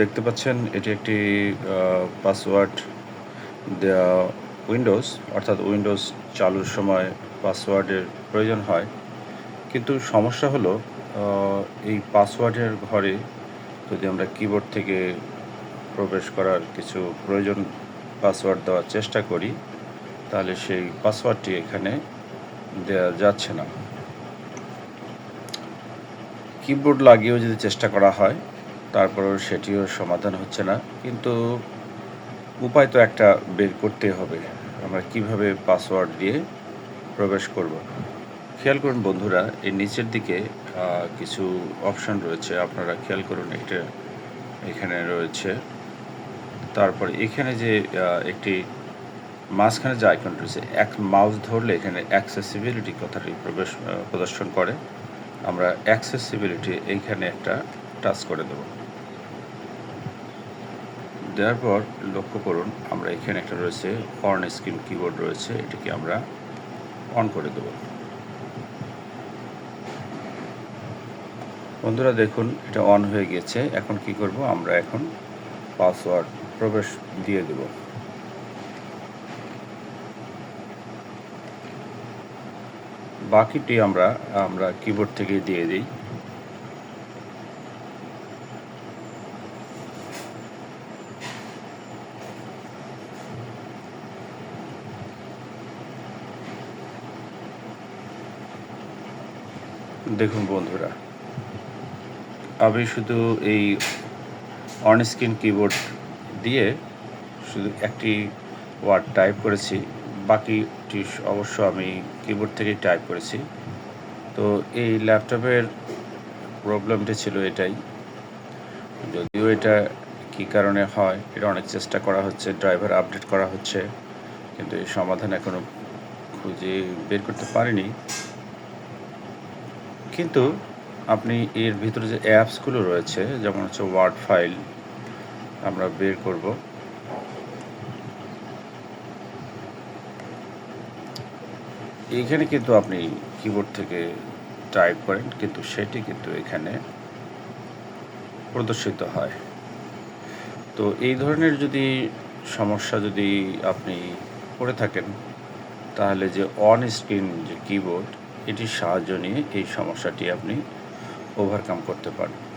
দেখতে পাচ্ছেন, এটি একটি পাসওয়ার্ড দেওয়া উইন্ডোজ অর্থাৎ উইন্ডোজ চালুর সময় পাসওয়ার্ডের প্রয়োজন হয়। কিন্তু সমস্যা হলো এই পাসওয়ার্ডের ঘরে যদি আমরা কিবোর্ড থেকে প্রবেশ করার কিছু প্রয়োজন পাসওয়ার্ড দেওয়ার চেষ্টা করি, তাহলে সেই পাসওয়ার্ডটি এখানে দেওয়া যাচ্ছে না। কিবোর্ড লাগিয়েও যদি চেষ্টা করা হয় তারপরেও সেটিও সমাধান হচ্ছে না। কিন্তু উপায় তো একটা বের করতে হবে। আমরা কীভাবে পাসওয়ার্ড দিয়ে প্রবেশ করব? খেয়াল করুন বন্ধুরা, এই নিচের দিকে কিছু অপশন রয়েছে। আপনারা খেয়াল করুন, এটা এখানে রয়েছে। তারপরে এখানে যে একটি মাঝখানে যে আইকন রয়েছে, এক মাউস ধরলে এখানে অ্যাক্সেসিবিলিটি কথাটি প্রবেশ প্রদর্শন করে। আমরা অ্যাক্সেসিবিলিটি এইখানে একটা টাচ করে দেব। দেওয়ার পর লক্ষ্য করুন, আমরা এখানে একটা রয়েছে হর্ন স্ক্রিন কিবোর্ড রয়েছে, এটিকে আমরা অন করে দেব। বন্ধুরা দেখুন, এটা অন হয়ে গেছে, এখন কি করব, আমরা এখন পাসওয়ার্ড প্রবেশ দিয়ে দেব। বাকিটি আমরা আমরা কিবোর্ড থেকে দিয়ে দিই। দেখুন বন্ধুরা, আমি শুধু এই অন স্ক্রিন কিবোর্ড দিয়ে শুধু একটি ওয়ার্ড টাইপ করেছি বাকিটি অবশ্য আমি কিবোর্ড থেকেই টাইপ করেছি। তো এই ল্যাপটপের প্রবলেমটি ছিল এটাই, যদিও এটা কী কারণে হয়, এটা অনেক চেষ্টা করা হচ্ছে, ড্রাইভার আপডেট করা হচ্ছে, কিন্তু এই সমাধান এখনও খুঁজে বের করতে পারিনি। কিন্তু আপনি এর ভিতরে যে অ্যাপসগুলো রয়েছে, যেমন হচ্ছে ওয়ার্ড ফাইল আমরা বের করব। এখানে কিন্তু আপনি কিবোর্ড থেকে টাইপ করেন, কিন্তু সেটি কিন্তু এখানে প্রদর্শিত হয়। তো এই ধরনের যদি সমস্যা যদি আপনি করে থাকেন, তাহলে যে অন স্ক্রিন যে কিবোর্ড এটির সাহায্য নিয়ে এই সমস্যাটি আপনি ওভারকাম করতে পারেন